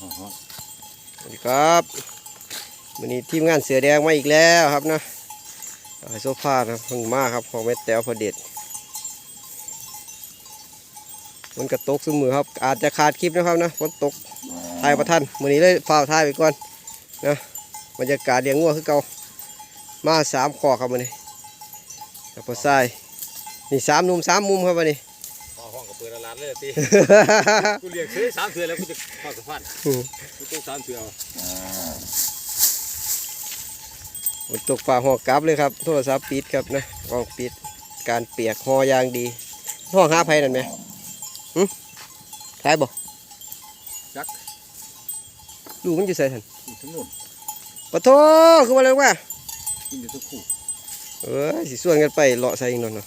สวัสดีครับวันนี้ทีมงานเสือแดงมาอีกแล้วครับนะไอโซฟานะเพิ่งมาครับของแม่แต้วพอเด็ดมันกระตกซุมือครับ อาจจะขาดคลิปนะครับนะฝนตกถ่ายประทันวันนี้เลยฝ้าวถ่ายไปก่อนนะบรรยากาศเลี้ยงงัวคือเก่ามาสามคอครับวันนี้กับพอทรายนี่สามนุ่มสามมุมครับวันนี้ เปิดร้านเลยตีกูเรียกซื้อสามเถื่อแล้วกูจะเข้าสะพานอืมกูต้องสามเถื่อฝนตกฝ่าหอกกลับเลยครับ โทรศัพท์ปิดครับนะกล้องปิดการเปียกหอยางดีห้องหาไผนั่นไหมหึใช่บ่จักดูมันอยู่ใส่ทันทั้งนู่นปะโทคือว่าอะไรวะกินอยู่ทุกคู่เออสิส่วนกันไปเลาะใส่อีกหนอนเนาะ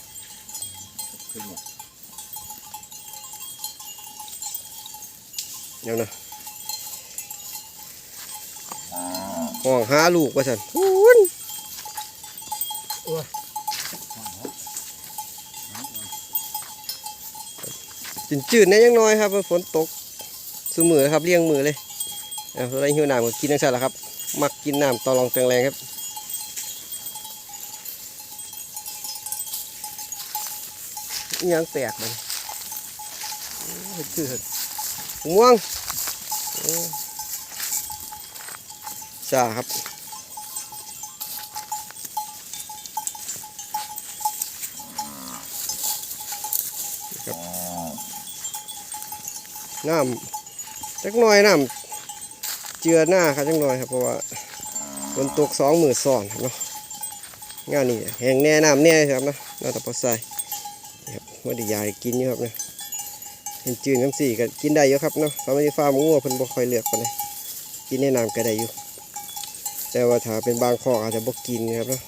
ขึ้นหมด เดี๋ยวนะห้องหาลูกว่าสันพูนจินจืดๆเนี่ยยังน้อยครับฝนตกสมือครับเลี้ยงมือเลยเอาอะไรหิวน้ำก็กินทั้งสันละครับ มักกินน้ำตอรองแตงแรงครับอิหยังแปลกมันโอ้ยคือ ง่วงโอ้จ้าครับน้ำจักหน่อยน้ำเจือหน้าครับจักหน่อยครับเพราะว่าฝนตกสองมือซ้อนเนาะงานนี้แห้งแน่น้ำแน่ครับเนาะน่าตะปอใส่ครับว่าดียายกินอยู่ครับเนาะ เห็นจืดน้ำสี่ก็กินได้อยู่ครับเนาะสมัยฟาร์มงัวเพิ่นบ่ค่อยเลือกปานใดกินในน้ำก็ได้อยู่ แต่ว่าถ้าเป็นบางข้ออาจจะบ่กินครับเนาะ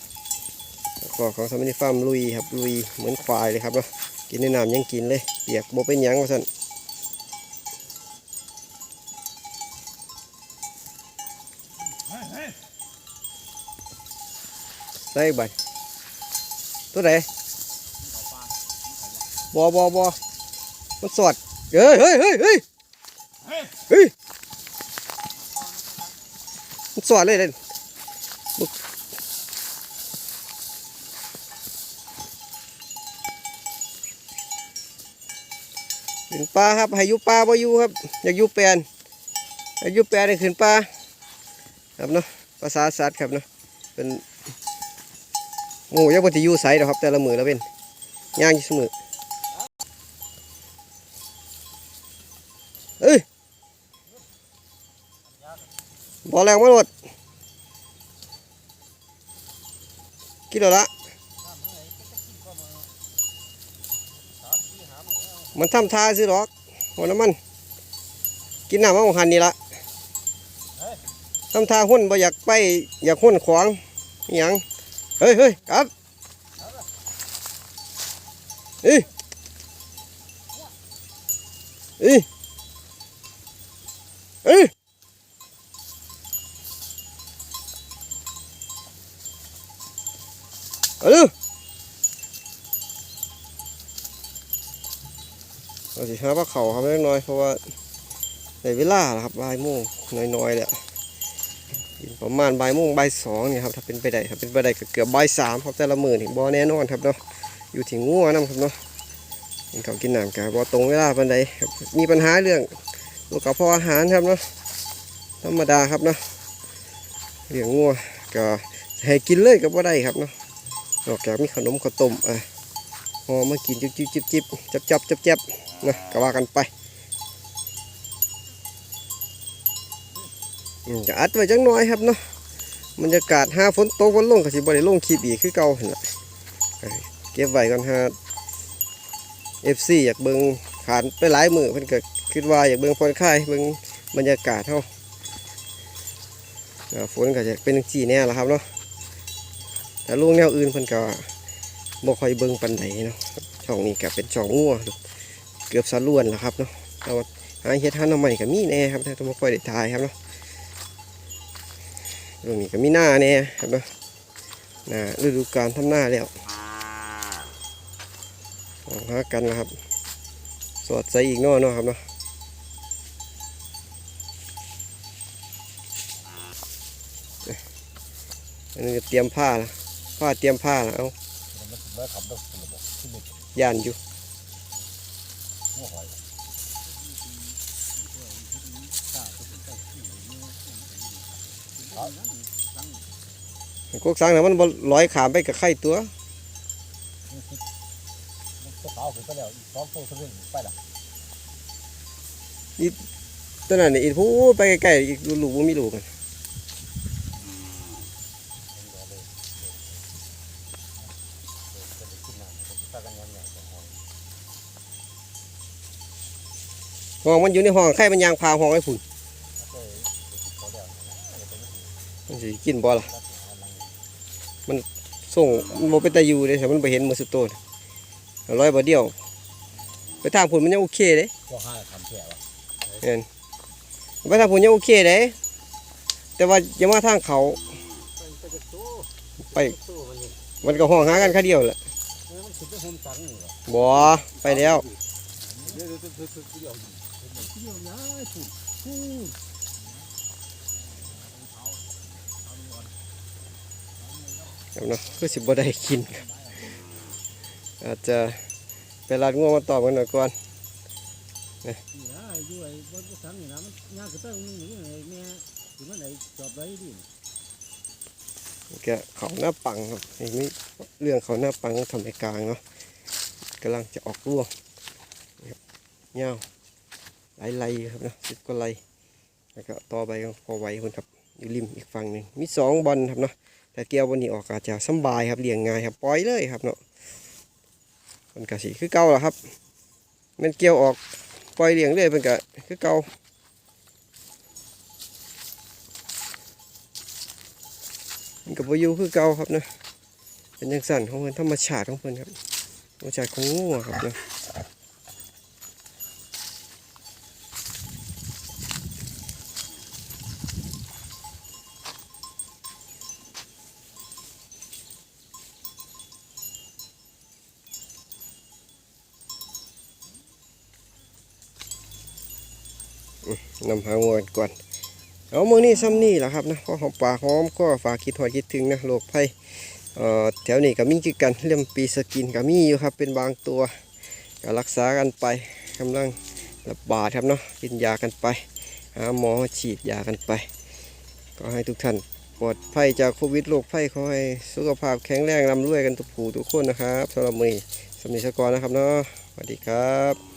ข้อของสมัยฟาร์มลุยครับลุยเหมือนควายเลยครับเนาะกินในน้ำยังกินเลยเปียกบ่เป็นยังว่าซั่นได้อีกใบตัวไหนบอบอบอมันสด เฮ้ยเฮ้ยเฮ้ยเฮ้ยเฮ้ยมัสดเลยเลยขึ้นปลาครับให้ยุปลาบ่อยู่ครับ อยากยุแปลนอายุแปลนขึ้นปลาครับเนาะภาษาสัตว์ครับเนาะเป็นโอ้ยังบ่ติอยู่ไสดอกครับ แต่ละมือแล้วเป็นย่างอยู่เสมอ เอ้ยบอแรงมาหมดกินแล้วละมันทำท่าซื้อหรอกหัวน้ำมัน กินน้ำมะม่วงหันนี่ละทำท่าหุ่นบ่อยากไปอยากหุ่นขวางอหยังเฮ้ยเฮ้ยกลับอีอีอีเอาดู เราจะหาปลาเขาครับเล็กน้อยเพราะว่าในเวลาครับบ่ายโมงน้อยๆแหละประมาณบ่ายโมงบ่ายสองนี่ครับถ้าเป็นไปได้ถ้าเป็นไปได้ก็เกือบบ่ายสามครับแต่ละมือนี่บ่แน่นอนครับเนาะอยู่ที่งัวนะครับเนาะกินเขากินน้ำกันบ่ตรงเวลาปานใดครับมีปัญหาเรื่องลูกกระเพาะอาหารครับเนาะธรรมดาครับเนาะเลี้ยงงัวก็ให้กินเลยก็บ่ได้ครับเนาะนอกจากมีขนมข้าวต้มอะ พอมากินจิบจิบจิบจิบจับจับจับจับนะก็ว่ากันไปอืมจะอัดไว้จังน้อยครับเนาะบรรยากาศหาฝนตกฝนลงก็สิบ่ได้ลงคลิปอีกคือเก่าเนล่ะเก็บไว้ก่อนฮะ FC อยากเบิ่งขานไปหลายมือเพิ่นก็คิดว่าอยากเบิ่งผ่อนคลายเบิ่งบรรยากาศเฮาอ่าฝนก็จะเป็นจีแน่ละครับเนาะแต่ลุงแนวอื่นเพิ่นก็ บ่ค่อยเบิ่งปันไหนเนาะช่องนี้ก็เป็นช่องงัวเกือบสะล้วนแล้วครับเนาะเอาหาเฮ็ดหาหนเอาใหม่กับมีแน่ครับแต่บ่ค่อยได้ทายครับเนาะตรงนี้ก็มีหน้าแน่ครับเนาะหน้าฤดูกาลทำหน้าแล้วออกหากันนะครับ สอดใส่อีกนอเนาะครับเนาะอันนี้เตรียมผ้าละผ้าเตรียมผ้าละเอา มันเมื่อขับรถคุณบอกที่นี่ย่านอยู่หัวหอยกกสังน่ะมันบ่ลอยขามไปกับไข่ตัวตัวขาวขึ้นไปแล้วอีกสองตัวขึ้นไปละตัวนั้นนี่อีผู้ไปใกลๆอีกลูกบ่มีลูกอะ ห้องมันอยู่ในห้องไข่มันยางพาห้องไอ้พุ่นมันสิกินบ่ล่ะส่งมันบ่เป็นตาอยู่เด้แต่มันบ่เห็นมือสุดโตนร้อยบ่เดียว ไปทางพุ่นมันยังโอเคเด้ก็ห้าทำแค่วะไปทางพุ่นยังโอเคเด้แต่ว่าอย่ามาทางเขาไปจะตู้ไปตู้มันนี่มันก็ห้องหากันแค่เดียวแหละมันสุดที่หุ่นสังนี่เหรอบ่ไปแล้ว เดี๋ยวเดี๋ยวเดี๋ยวเดี๋ยวเดี๋ยวเดี๋ยวย้ายสุดฟูครับเนาะคือสิบ่ได้กินครับอาจจะไปรัดง่วงมาตอบกันหน่อยก่อนนี่นะอยู่ไอ้บนสังนี่นะมันยากกระเตื้องนี่นี่ไอ้แม่ถึงมันไหนจอบไว้ดิแกเขาหน้าปังครับอีกนี่เรื่องเขาหน้าปังทำในกลางเนาะกำลังจะออกร่วง เงาวหลายไลครับนะสิบกว่าไลแล้วก็ต่อไปก็พอไหวคนครับอยู่ริมอีกฝั่งหนึ่งมีสองบอลครับเนาะแต่เกี่ยววันนี้ออกอาจจะสบายครับเลี้ยงง่ายครับปล่อยเลยครับเนาะมันกะสีคือเก่าแล้วครับมันเกี่ยวออกปล่อยเลี้ยงเลยเป็นกะคือเก่ามันกับวาอยูคือเก่าครับนะเป็นยังสั่นของเพิ่อนธรรมชาติของเพิ่อนครับธรรมชาติของงูอะครับนะ นำหางัวกันก่อนเอามือนี้ซ้ำนี่แหละครับนะก็หอมปากหอมก็ฝากคิดหอดคิดถึงนะโรคภัยเอ่อแถวนี้ก็มีคือกันเรื่องปีสกินก็มีอยู่ครับเป็นบางตัวก็รักษากันไปกำลังระบาดครับเนาะกินยากันไปหาหมอฉีดยากันไป ก็ให้ทุกท่านปลอดภัยจากโควิดโรคภัยขอให้สุขภาพแข็งแรงร่ำรวยกันทุกผู้ทุกคนนะครับสำหรับมือสำนิสกรนะครับเนาะสวัสดีครับ